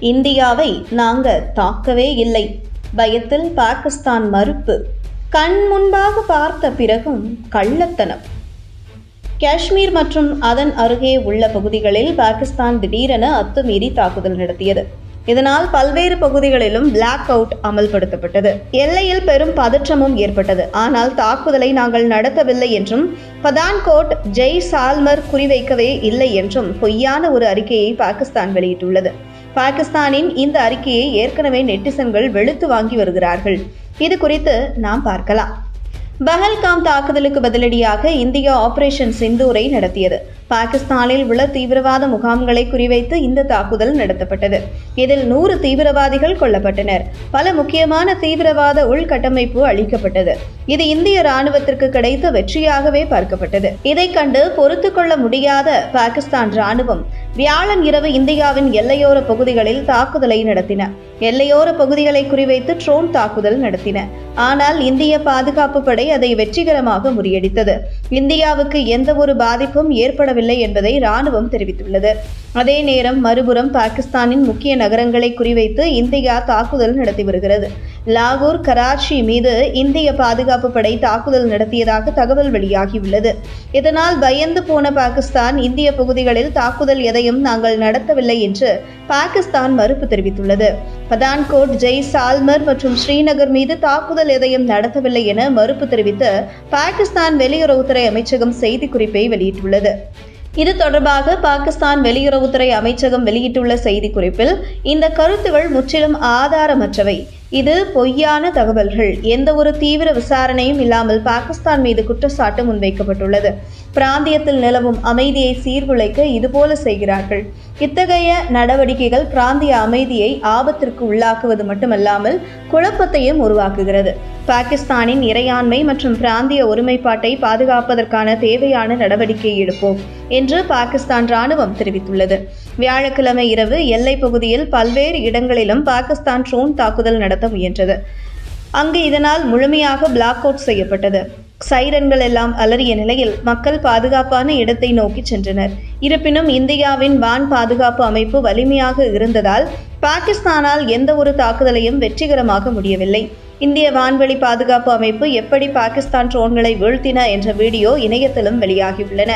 இந்தியாவை நாங்க தாக்கவே இல்லை. பயத்தில் பாகிஸ்தான் மறுப்பு. கண் முன்பாக பார்த்த பிறகும் கள்ளத்தனம். காஷ்மீர் மற்றும் அதன் அருகே உள்ள பகுதிகளில் பாகிஸ்தான் திடீரென அத்துமீறி தாக்குதல் நடத்தியது. இதனால் பல்வேறு பகுதிகளிலும் பிளாக் அவுட் அமல்படுத்தப்பட்டது. எல்லையில் பெரும் பதற்றமும் ஏற்பட்டது. ஆனால் தாக்குதலை நாங்கள் நடத்தவில்லை என்றும் பதான்கோட் ஜெய் சால்மர் குறிவைக்கவே இல்லை என்றும் பொய்யான ஒரு அறிக்கையை பாகிஸ்தான் வெளியிட்டுள்ளது. பாகிஸ்தானின் இந்த அறிக்கையை ஏற்கனவே நெட்டிசன்கள் வெளுத்து வாங்கி வருகிறார்கள். இது குறித்து நாம் பார்க்கலாம். பஹல்காம் தாக்குதலுக்கு பதிலடியாக இந்தியா ஆபரேஷன் சிந்தூரை நடத்தியது. பாகிஸ்தானில் உள்ள தீவிரவாத முகாம்களை குறிவைத்து இந்த தாக்குதல் நடத்தப்பட்டது. இதில் நூறு தீவிரவாதிகள் கொல்லப்பட்டனர். பல முக்கியமான தீவிரவாத உள்கட்டமைப்பு அளிக்கப்பட்டது. இது இந்திய ராணுவத்திற்கு கிடைத்த வெற்றியாகவே பார்க்கப்பட்டது. இதை கண்டு பொறுத்து கொள்ள முடியாத பாகிஸ்தான் ராணுவம் வியாழன் இரவு இந்தியாவின் எல்லையோர பகுதிகளில் தாக்குதலை நடத்தின. எல்லையோர பகுதிகளை குறிவைத்து ட்ரோன் தாக்குதல் நடத்தின. ஆனால் இந்திய பாதுகாப்பு படை அதை வெற்றிகரமாக முறியடித்தது. இந்தியாவுக்கு எந்த ஒரு பாதிப்பும் ஏற்படவில்லை என்பதை ராணுவம் தெரிவித்துள்ளது. அதே நேரம் மறுபுறம் பாகிஸ்தானின் முக்கிய நகரங்களை குறிவைத்து இந்தியா தாக்குதல் நடத்தி வருகிறது. லாகூர் கராச்சி மீது இந்திய பாதுகாப்பு படை தாக்குதல் நடத்தியதாக தகவல் வெளியாகியுள்ளது. இதனால் பயந்து போன பாகிஸ்தான் இந்திய பகுதிகளில் தாக்குதல் எதையும் நாங்கள் நடத்தவில்லை என்று பாகிஸ்தான் மறுப்பு தெரிவித்துள்ளது. பதான்கோட் ஜெய் சால்மர் மற்றும் ஸ்ரீநகர் மீது தாக்குதல் எதையும் நடத்தவில்லை என மறுப்பு தெரிவித்து பாகிஸ்தான் வெளியுறவுத்துறை அமைச்சகம் செய்திக்குறிப்பை வெளியிட்டுள்ளது. இது தொடர்பாக பாகிஸ்தான் வெளியுறவுத்துறை அமைச்சகம் வெளியிட்டுள்ள செய்திக்குறிப்பில் இந்த கருத்துகள் முற்றிலும் ஆதாரமற்றவை. இது பொய்யான தகவல்கள். எந்த ஒரு தீவிர விசாரணையும் இல்லாமல் பாகிஸ்தான் மீது குற்றச்சாட்டு முன்வைக்கப்பட்டுள்ளது. பிராந்தியத்தில் நிலவும் அமைதியை சீர்குலைக்க இதுபோல செய்கிறார்கள். இத்தகைய நடவடிக்கைகள் பிராந்திய அமைதியை ஆபத்திற்கு உள்ளாக்குவது மட்டுமல்லாமல் குழப்பத்தையும் உருவாக்குகிறது. பாகிஸ்தானின் இறையாண்மை மற்றும் பிராந்திய ஒருமைப்பாட்டை பாதுகாப்பதற்கான தேவையான நடவடிக்கை எடுப்போம் என்று பாகிஸ்தான் ராணுவம் தெரிவித்துள்ளது. வியாழக்கிழமை இரவு எல்லைப் பகுதியில் பல்வேறு இடங்களிலும் பாகிஸ்தான் ட்ரோன் தாக்குதல் நடத்த முயன்றது. அங்கு இதனால் முழுமையாக பிளாக் அவுட் செய்யப்பட்டது. சைரன்கள் எல்லாம் அலறிய நிலையில் மக்கள் பாதுகாப்பான இடத்தை நோக்கி சென்றனர். இருப்பினும் இந்தியாவின் வான் பாதுகாப்பு அமைப்பு வலிமையாக இருந்ததால் பாகிஸ்தானால் எந்த ஒரு தாக்குதலையும் வெற்றிகரமாக முடியவில்லை. இந்திய வான்வெளி பாதுகாப்பு அமைப்பு எப்படி பாகிஸ்தான் ட்ரோன்களை வீழ்த்தின என்ற வீடியோ இணையத்திலும் வெளியாகியுள்ளன.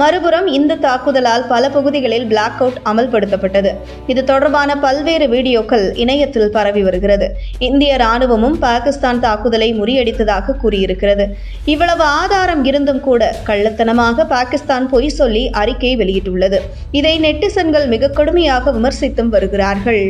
மறுபுறம் இந்த தாக்குதலால் பல பகுதிகளில் பிளாக் அவுட் அமல்படுத்தப்பட்டது. இது தொடர்பான பல்வேறு வீடியோக்கள் இணையத்தில் பரவி வருகிறது. இந்திய ராணுவமும் பாகிஸ்தான் தாக்குதலை முறியடித்ததாக கூறியிருக்கிறது. இவ்வளவு ஆதாரம் இருந்தும் கூட கள்ளத்தனமாக பாகிஸ்தான் பொய் சொல்லி அறிக்கை வெளியிட்டுள்ளது. இதை நெட்டிசன்கள் மிக கடுமையாக விமர்சித்தும் வருகிறார்கள்.